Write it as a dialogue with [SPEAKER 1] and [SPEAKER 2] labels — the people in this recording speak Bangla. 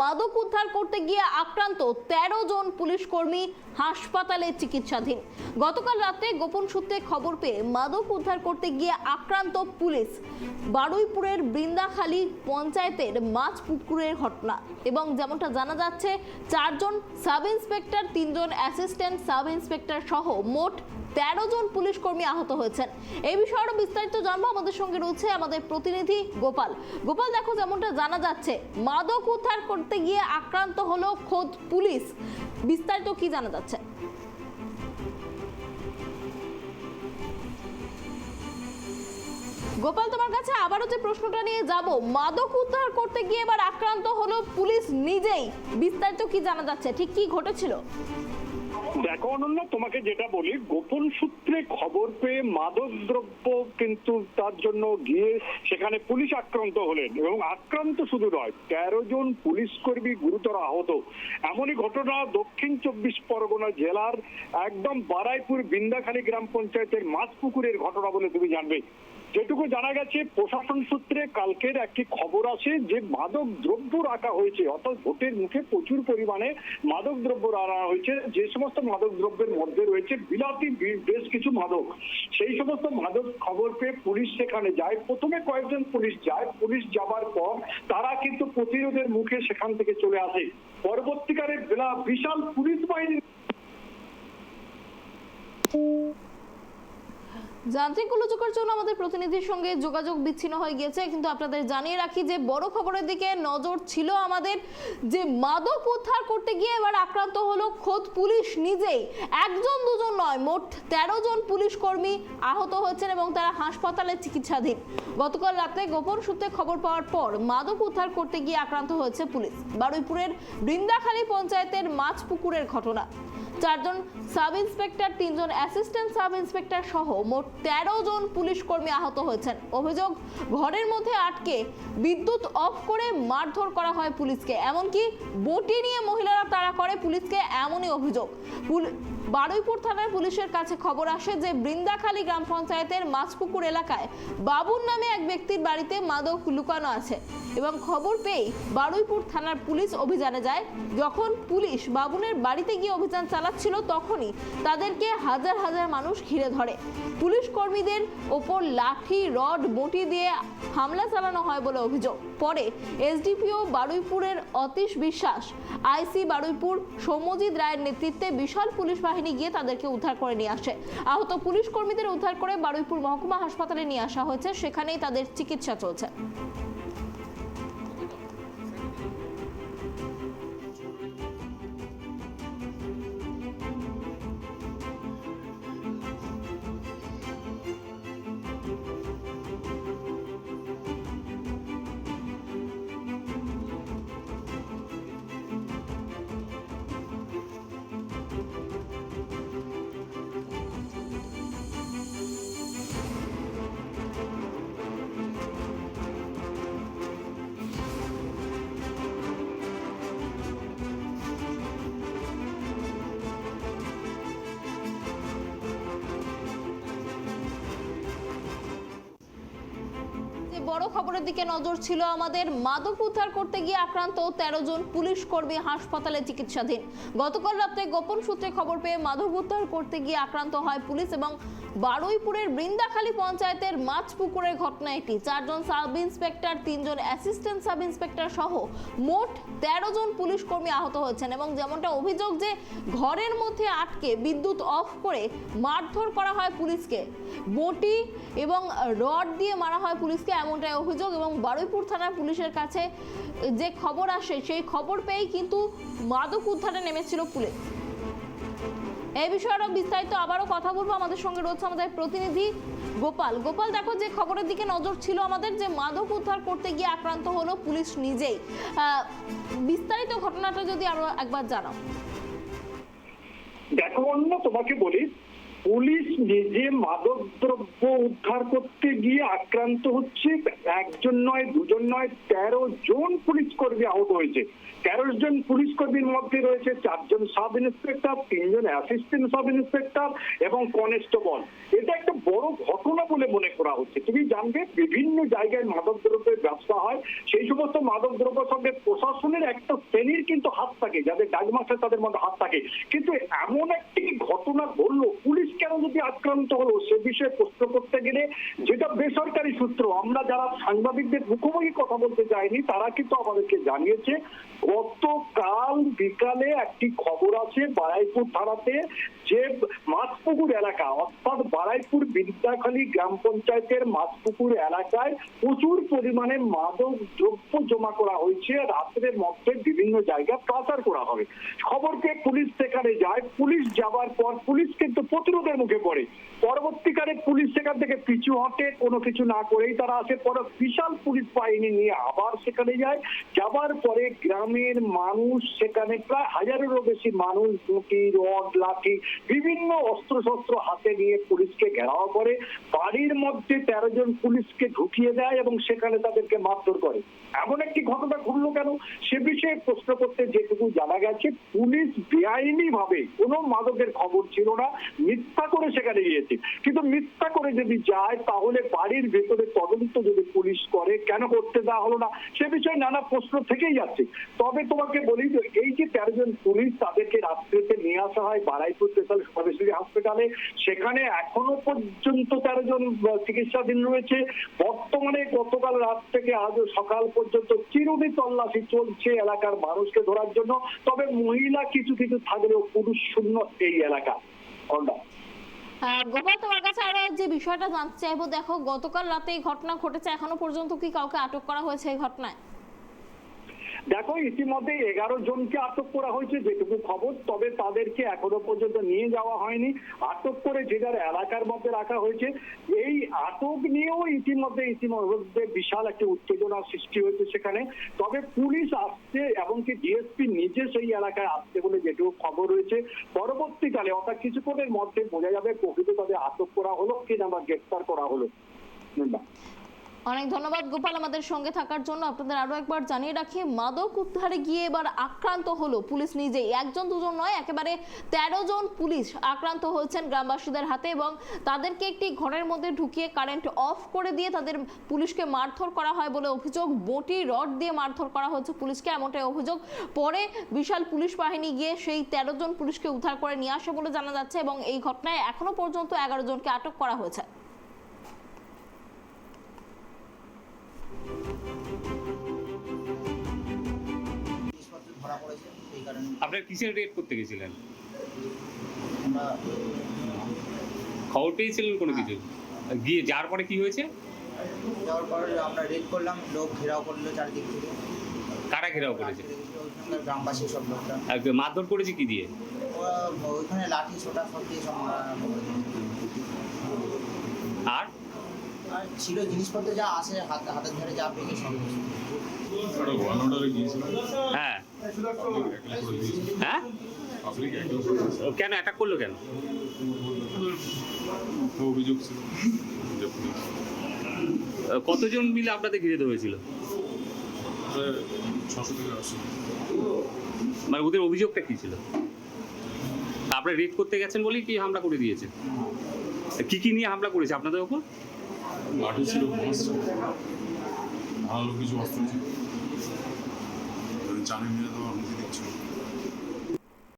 [SPEAKER 1] মাদক উদ্ধার করতে গিয়ে আক্রান্ত তেরো জন পুলিশ কর্মী হাসপাতালে চিকিৎসাধীন। গতকাল রাতে গোপন সূত্রে খবর পেয়ে মাদক উদ্ধার করতে গিয়ে আক্রান্ত পুলিশ বারুইপুরের বৃন্দাখালী পঞ্চায়েতের মাছ পুকুরের ঘটনা এবং যেমনটা জানা যাচ্ছে, চারজন সাব ইন্সপেক্টর তিনজন অ্যাসিস্ট্যান্ট সাব ইন্সপেক্টর সহ মোট তেরো জন পুলিশ কর্মী আহত হয়েছেন। এই বিষয়ে আরও বিস্তারিত জানব। আমাদের সঙ্গে রয়েছে আমাদের প্রতিনিধি গোপাল। গোপাল, দেখো যেমনটা জানা যাচ্ছে, মাদক উদ্ধার করতে গিয়ে আক্রান্ত হলো খোদ পুলিশ। বিস্তারিত কি জানা যাচ্ছে? গোপাল, তোমার কাছে আবারও যে প্রশ্নটা নিয়ে যাব, মাদক উদ্ধার করতে গিয়ে এবার আক্রান্ত হলো পুলিশ নিজেই। বিস্তারিত কি জানা যাচ্ছে? ঠিক কি ঘটেছিল?
[SPEAKER 2] দেখো অনন্য, তোমাকে যেটা বলি, গোপন সূত্রে খবর পেয়ে মাদক দ্রব্য কিন্তু তার জন্য গিয়ে সেখানে পুলিশ আক্রান্ত হলেন। এবং আক্রান্ত শুধু নয়, তেরো জন পুলিশ কর্মী গুরুতর আহত। এমনই ঘটনা দক্ষিণ চব্বিশ পরগনা জেলার একদম বারাইপুর বিন্দাখালী গ্রাম পঞ্চায়েতের মাছপুকুরের ঘটনা বলে তুমি জানবে। যেটুকু জানা গেছে, প্রশাসন সূত্রে কালকের একটি খবর আছে যে মাদক দ্রব্য রাখা হয়েছে। অর্থাৎ ভোটের মুখে প্রচুর পরিমাণে মাদক দ্রব্য রাখা হয়েছে। যে সমস্ত মাদক দ্রব্যের মধ্যে রয়েছে বিলাতি বেশ কিছু মাদক। সেই সমস্ত মাদক খবর পেয়ে পুলিশ সেখানে যায়। প্রথমে কয়েকজন পুলিশ যায়। পুলিশ যাবার পর তারা কিন্তু প্রতিরোধের মুখে সেখান থেকে চলে আসে। পরবর্তীকালে বিশাল পুলিশ বাহিনী
[SPEAKER 1] যান্ত্রিক গোলযোগের জন্য আমাদের প্রতিনিধির সঙ্গে যোগাযোগ বিচ্ছিন্ন হয়ে গিয়েছে। কিন্তু আপনাদের জানিয়ে রাখি যে, বড় খবরের দিকে নজর ছিল আমাদের যে, মাদক উদ্ধার করতে গিয়ে এবার আক্রান্ত হলো খোদ পুলিশ নিজেই। একজন দুজন নয়, মোট তেরো জন পুলিশ কর্মী আহত হয়েছেন এবং তারা হাসপাতালে চিকিৎসাধীন। গতকাল রাতে গোপন সূত্রে খবর পাওয়ার পর মাদক উদ্ধার করতে গিয়ে আক্রান্ত হয়েছে পুলিশ। বারুইপুরের বৃন্দাখালী পঞ্চায়েতের মাছ পুকুরের ঘটনা। চারজন সাব ইন্সপেক্টর, তিনজন অ্যাসিস্ট্যান্ট সাব ইন্সপেক্টর সহ মোট তেরো জন পুলিশ কর্মী আহত হয়েছেন। অভিযোগ, ঘরের মধ্যে আটকে বিদ্যুৎ অফ করে মারধর করা হয় পুলিশকে। এমনকি বটি নিয়ে মহিলারা তাড়া করে পুলিশকে, এমনই অভিযোগ। বারুইপুর থানার পুলিশের কাছে খবর আসে যে বৃন্দাখালী গ্রাম পঞ্চায়েতের মাছপুকুর এলাকায় বাবুর নামে এক ব্যক্তির বাড়িতে মাদক লুকানো আছে এবং খবর পেয়ে বারুইপুর থানার পুলিশ অভিযানে যায়। যখন পুলিশ বাবুনের বাড়িতে গিয়ে অভিযান চালাচ্ছিল, তখনই তাদেরকে হাজার হাজার মানুষ ঘিরে ধরে। পুলিশ কর্মীদের ওপর লাঠি, রড, বটি দিয়ে হামলা চালানো হয় বলে অভিযোগ। পরে এসডিপিও বারুইপুরের অতীশ বিশ্বাস, আইসি বারুইপুর সৌম্যজিৎ রায়ের নেতৃত্বে বিশাল পুলিশ বাহিনী গিয়ে তাদেরকে উদ্ধার করে নিয়ে আসে। আহত পুলিশ কর্মীদের উদ্ধার করে বারুইপুর মহকুমা হাসপাতালে নিয়ে আসা হয়েছে। সেখানেই তাদের চিকিৎসা চলছে। বড় খবরের দিকে নজর ছিল আমাদের। মাদক উদ্ধার করতে গিয়ে আক্রান্ত তেরো জন পুলিশ কর্মী হাসপাতালে চিকিৎসাধীন। গতকাল রাতে গোপন সূত্রে খবর পেয়ে মাদক উদ্ধার করতে গিয়ে আক্রান্ত হয় পুলিশ এবং বারুইপুরের বৃন্দাখালী পঞ্চায়েতের মাছপুকুরের ঘটনা এটি চারজন সাব ইন্সপেক্টর তিনজন অ্যাসিস্ট্যান্ট সাব ইন্সপেক্টর সহ মোট তেরো জন পুলিশ কর্মী আহত হয়েছেন এবং যেমনটা অভিযোগ যে ঘরের মধ্যে আটকে বিদ্যুৎ অফ করে মারধর করা হয় পুলিশকে। বটি এবং রড দিয়ে মারা হয় পুলিশকে এমনটাই অভিযোগ এবং বারুইপুর থানার পুলিশের কাছে যে খবর আসে, সেই খবর পেয়েই কিন্তু মাদক উদ্ধারে নেমেছিল পুলিশ। এই বিষয়ে আরও বিস্তারিত আবারও কথা বলব। আমাদের সঙ্গে রয়েছে আমাদের প্রতিনিধি গোপাল। গোপাল, দেখো যে খবরের দিকে নজর ছিল আমাদের যে মাদক উদ্ধার করতে গিয়ে আক্রান্ত হলো পুলিশ নিজেই। বিস্তারিত ঘটনাটা যদি আরও একবার জানাও।
[SPEAKER 2] দেখো, অন্য তোমাকে বলি পুলিশ নিজে মাদক দ্রব্য উদ্ধার করতে গিয়ে আক্রান্ত হচ্ছে। একজন নয়, দুজন নয়, তেরো জন পুলিশ কর্মী আহত হয়েছে। তেরো জন পুলিশ কর্মীর মধ্যে রয়েছে চারজন সাব ইন্সপেক্টর, তিনজন অ্যাসিস্ট্যান্ট সাব ইন্সপেক্টর এবং কনস্টেবল। এটা একটা বড় ঘটনা বলে মনে করা হচ্ছে। তুমি জানবে, বিভিন্ন জায়গায় মাদক দ্রব্যের ব্যবসা হয়। সেই সমস্ত মাদক দ্রব্য সঙ্গে প্রশাসনের একটা শ্রেণির কিন্তু হাত থাকে, যাদের ডাকমাস্টার তাদের মধ্যে হাত থাকে। কিন্তু এমন একটি ঘটনা ঘটলো পুলিশ কেন আক্রান্ত হলো সে বিষয়ে প্রশ্ন করতে গেলে যেটা বেসরকারি সূত্র, আমরা যারা সাংবাদিকদের মুখোমুখি কথা বলতে চাইনি, তারা কিন্তু আমাদেরকে জানিয়েছে গতকাল বিকালে একটি খবর আছে বারাইপুর থানাতে যে মাছপুকুর এলাকা, অর্থাৎ বারাইপুর বিদ্যাখালী গ্রাম পঞ্চায়েতের মাছপুকুর এলাকায় প্রচুর পরিমাণে মাদক দ্রব্য জমা করা হয়েছে। রাত্রের মধ্যে বিভিন্ন জায়গায় পাচার করা হবে। খবর পেয়ে পুলিশ সেখানে যায়। পুলিশ যাবার পর পুলিশ কিন্তু প্রতিরোধের মুখে পড়ে। পরবর্তীকালে পুলিশ সেখান থেকে পিছু হটে, কোনো কিছু না করেই তারা আসে। পরে বিশাল পুলিশ বাহিনী নিয়ে আবার সেখানে যায়। যাবার পরে গ্রামের মানুষ, সেখানে প্রায় হাজারেরও বেশি মানুষ দুটি রড, লাঠি, বিভিন্ন অস্ত্র শস্ত্র হাতে নিয়ে পুলিশকে ঘেরাও করে। বাড়ির মধ্যে তেরো জন পুলিশকে ঢুকিয়ে দেয় এবং সেখানে তাদেরকে মারধর করে। এমন একটি ঘটনা ঘটলো কেন? সে বিষয়ে প্রশ্ন করতে যেটুকু জানা গেছে, পুলিশ বেআইনি ভাবে কোনো মাদকের খবর ছিল না, মিথ্যা করে সেখানে গিয়েছে। কিন্তু মিথ্যা করে যদি যায়, তাহলে বাড়ির ভেতরে তদন্ত যদি পুলিশ করে, কেন করতে দেওয়া হলো না? সে বিষয়ে নানা প্রশ্ন থেকেই যাচ্ছে। তবে তোমাকে বলি যে এই যে তেরো জন পুলিশ তাদেরকে রাত্রিতে নিয়ে আসা হয় বারাইপুর স্পেশাল সরেসরি হাসপাতালে সেখানে এখনও পর্যন্ত তেরো জন চিকিৎসাধীন রয়েছে। বর্তমানে গতকাল রাত থেকে আজও সকাল পর্যন্ত চিরুনি তল্লাশি চলছে এলাকার মানুষকে ধরার জন্য। তবে মহিলা কিছু কিছু থাকলেও পুরুষ শূন্য এই এলাকা।
[SPEAKER 1] আহ, গোপাল তোমার কাছে আরও যে বিষয়টা জানতে চাইব দেখো গতকাল রাতে এই ঘটনা ঘটেছে এখনও পর্যন্ত কি কাউকে আটক করা হয়েছে এই ঘটনায়?
[SPEAKER 2] দেখো, ইতিমধ্যে এগারো জনকে আটক করা হয়েছে, যেটুকু খবর, তবে তাদেরকে এখনও পর্যন্ত নিয়ে যাওয়া হয়নি। আটক করে যে যার এলাকার মধ্যে রাখা হয়েছে, এই আটক নিয়েও ইতিমধ্যে ইতিমধ্যে বিশাল একটা উত্তেজনার সৃষ্টি হয়েছে সেখানে। তবে পুলিশ আসছে, এমনকি ডিএসপি নিজে সেই এলাকায় আসছে বলে যেটুকু খবর রয়েছে। পরবর্তীকালে, অর্থাৎ কিছুক্ষণের মধ্যে বোঝা যাবে প্রকৃত তাদের আটক করা হলো কিনা বা গ্রেফতার করা হলো।
[SPEAKER 1] অনেক ধন্যবাদ গোপাল আমাদের সঙ্গে থাকার জন্য। আপনাদের আরও একবার জানিয়ে রাখি, মাদক উদ্ধারে গিয়ে এবার আক্রান্ত হলো পুলিশ নিজেই। একজন দুজন নয়, একেবারে তেরো জন পুলিশ আক্রান্ত হয়েছেন গ্রামবাসীদের হাতে এবং তাদেরকে একটি ঘরের মধ্যে ঢুকিয়ে কারেন্ট অফ করে দিয়ে তাদের পুলিশকে মারধর করা হয় বলে অভিযোগ। বটি, রড দিয়ে মারধর করা হয়েছে পুলিশকে, এমনটাই অভিযোগ। পরে বিশাল পুলিশ বাহিনী গিয়ে সেই তেরো জন পুলিশকে উদ্ধার করে নিয়ে আসে বলে জানা যাচ্ছে এবং এই ঘটনায় এখনও পর্যন্ত এগারো জনকে আটক করা হয়েছে।
[SPEAKER 3] কারণে
[SPEAKER 4] আপনার কিসের রেড করতে গেছিলেন?
[SPEAKER 3] আমরা
[SPEAKER 4] খবর পেয়েছিলেন কোনো কিছু? গিয়ে যাওয়ার পরে কি হয়েছে?
[SPEAKER 3] যাওয়ার পর আমরা রেড করলাম লোক ঘেরাও করল চারিদিক থেকে।
[SPEAKER 4] কারা ঘেরাও করেছে?
[SPEAKER 3] গ্রামবাসী সব লোকরা
[SPEAKER 4] মারধর করেছে কি দিয়ে?
[SPEAKER 3] ওইখানে লাঠি ছোটা সব দিয়ে সব
[SPEAKER 4] আর?
[SPEAKER 3] আর ছিল জিনিসপত্র যা আসে হাত হাতের ধরে যা পেয়ে সব।
[SPEAKER 4] হ্যাঁ। হ্যাঁ? কেন অ্যাটাক করল কেন?
[SPEAKER 5] অভিযোগ ছিল।
[SPEAKER 4] কতজন মিলে আপনাদের ঘিরে ধরেছিল মানে ওদের অভিযোগটা কি ছিল? আপনারা রেড করতে গেছেন বলেই কি হামলা করে দিয়েছে কি কি নিয়ে হামলা করেছে আপনাদের ওপর?
[SPEAKER 5] লাঠি ছিল ছিল। কিছু অস্ত্র ছিল। জানি নিয়ে দেওয়ার হুমকি দিচ্ছিল